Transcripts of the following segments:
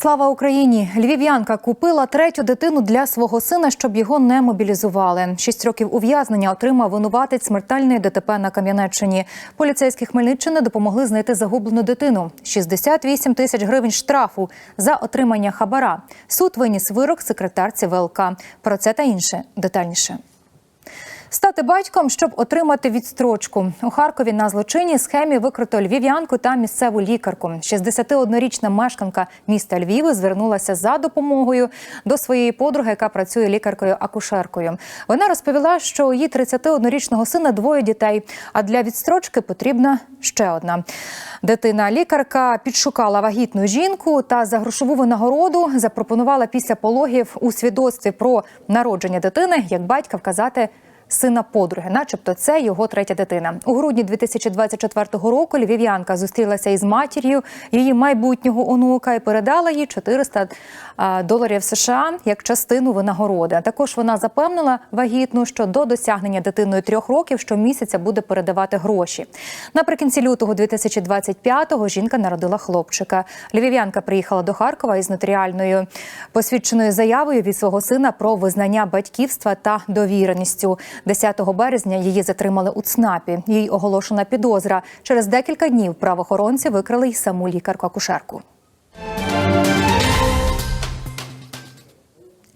Слава Україні! Львів'янка купила третю дитину для свого сина, щоб його не мобілізували. Шість років ув'язнення отримав винуватець смертельної ДТП на Кам'янеччині. Поліцейські Хмельниччини допомогли знайти загублену дитину. 68 тисяч гривень штрафу за отримання хабара. Суд виніс вирок секретарці ВЛК. Про це та інше детальніше. Стати батьком, щоб отримати відстрочку у Харкові на злочинній схемі викрито львів'янку та місцеву лікарку. 61-річна мешканка міста Львіви звернулася за допомогою до своєї подруги, яка працює лікаркою-акушеркою. Вона розповіла, що у її 31-річного сина двоє дітей. А для відстрочки потрібна ще одна. Дитина лікарка підшукала вагітну жінку та за грошову винагороду запропонувала після пологів у свідоцтві про народження дитини як батька вказати сина подруги, начебто це його третя дитина. У грудні 2024 року львів'янка зустрілася із матір'ю її майбутнього онука і передала їй 400 доларів США як частину винагороди. Також вона запевнила вагітну, що до досягнення дитиною трьох років щомісяця буде передавати гроші. Наприкінці лютого 2025-го жінка народила хлопчика. Львів'янка приїхала до Харкова із нотаріальною посвідченою заявою від свого сина про визнання батьківства та довіреністю. 10 березня її затримали у ЦНАПі. Їй оголошена підозра. Через декілька днів правоохоронці викрали й саму лікарку-акушерку.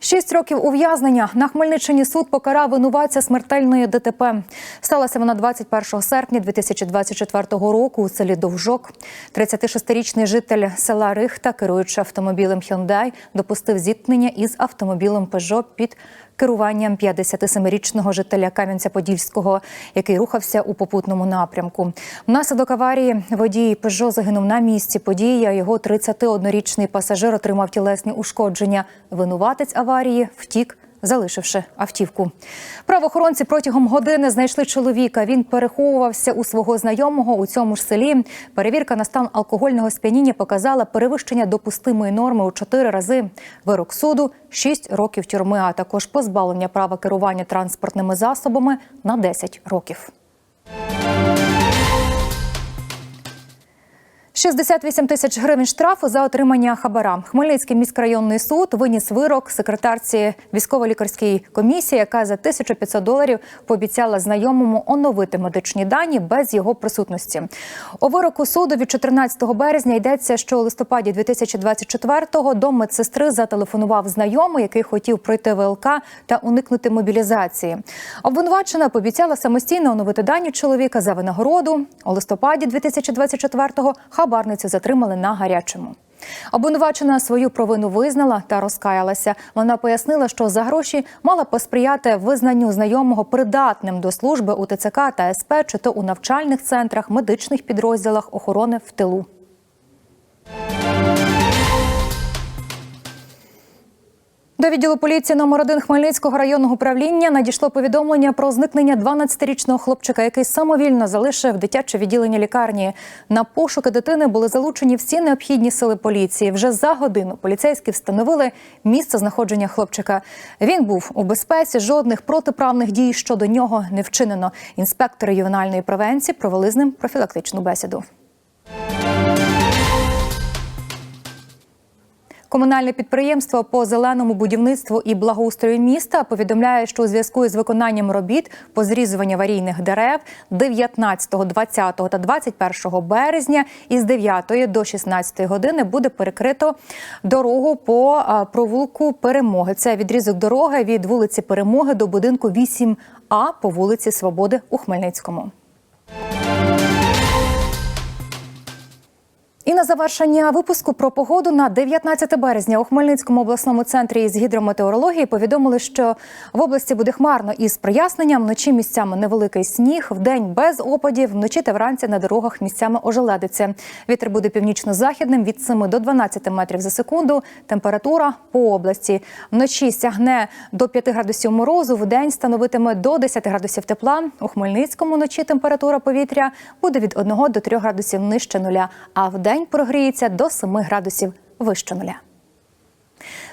Шість років ув'язнення на Хмельниччині суд покарав винуватця смертельної ДТП. Сталася вона 21 серпня 2024 року у селі Довжок. 36-річний житель села Рихта, керуючи автомобілем Hyundai, допустив зіткнення із автомобілем Peugeot під керуванням 57-річного жителя Кам'янця-Подільського, який рухався у попутному напрямку. Внаслідок аварії водій Пежо загинув на місці події. а Його 31-річний пасажир отримав тілесні ушкодження. Винуватець аварії втік. Залишивши автівку, правоохоронці протягом години знайшли чоловіка. Він переховувався у свого знайомого у цьому ж селі. Перевірка на стан алкогольного сп'яніння показала перевищення допустимої норми у чотири рази. Вирок суду 6 років тюрми, а також позбавлення права керування транспортними засобами на 10 років. 68 тисяч гривень штрафу за отримання хабара. Хмельницький міськрайонний суд виніс вирок секретарці військово-лікарської комісії, яка за 1500 доларів пообіцяла знайомому оновити медичні дані без його присутності. У вироку суду від 14 березня йдеться, що у листопаді 2024-го до медсестри зателефонував знайомий, який хотів пройти ВЛК та уникнути мобілізації. Обвинувачена пообіцяла самостійно оновити дані чоловіка за винагороду. У листопаді 2024-го хабарницю затримали на гарячому. Обвинувачена свою провину визнала та розкаялася. Вона пояснила, що за гроші мала посприяти визнанню знайомого придатним до служби у ТЦК та СП, чи то у навчальних центрах, медичних підрозділах охорони в тилу. До відділу поліції номер 1 Хмельницького районного управління надійшло повідомлення про зникнення 12-річного хлопчика, який самовільно залишив дитяче відділення лікарні. На пошуки дитини були залучені всі необхідні сили поліції. Вже за годину поліцейські встановили місце знаходження хлопчика. Він був у безпеці. Жодних протиправних дій щодо нього не вчинено. Інспектори ювенальної превенції провели з ним профілактичну бесіду. Комунальне підприємство по зеленому будівництву і благоустрою міста повідомляє, що у зв'язку із виконанням робіт по зрізуванню аварійних дерев 19, 20 та 21 березня із 9 до 16 години буде перекрито дорогу по провулку Перемоги. Це відрізок дороги від вулиці Перемоги до будинку 8А по вулиці Свободи у Хмельницькому. На завершення випуску про погоду на 19 березня у Хмельницькому обласному центрі з гідрометеорології повідомили, що в області буде хмарно із проясненням. Вночі місцями невеликий сніг, вдень без опадів, вночі та вранці на дорогах місцями ожеледиться. Вітер буде північно-західним від 7 до 12 метрів за секунду. Температура по області вночі сягне до 5 градусів морозу. Вдень становитиме до 10 градусів тепла. У Хмельницькому вночі температура повітря буде від 1 до 3 градусів нижче нуля. А вдень день прогріється до 7 градусів вище нуля.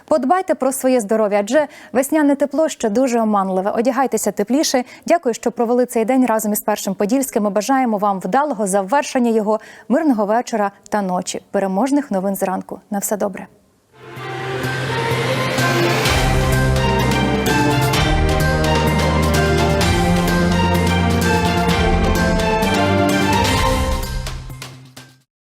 Подбайте про своє здоров'я, адже весняне тепло ще дуже оманливе. Одягайтеся тепліше. Дякую, що провели цей день разом із першим подільським. Ми бажаємо вам вдалого завершення його, мирного вечора та ночі. Переможних новин зранку. На все добре.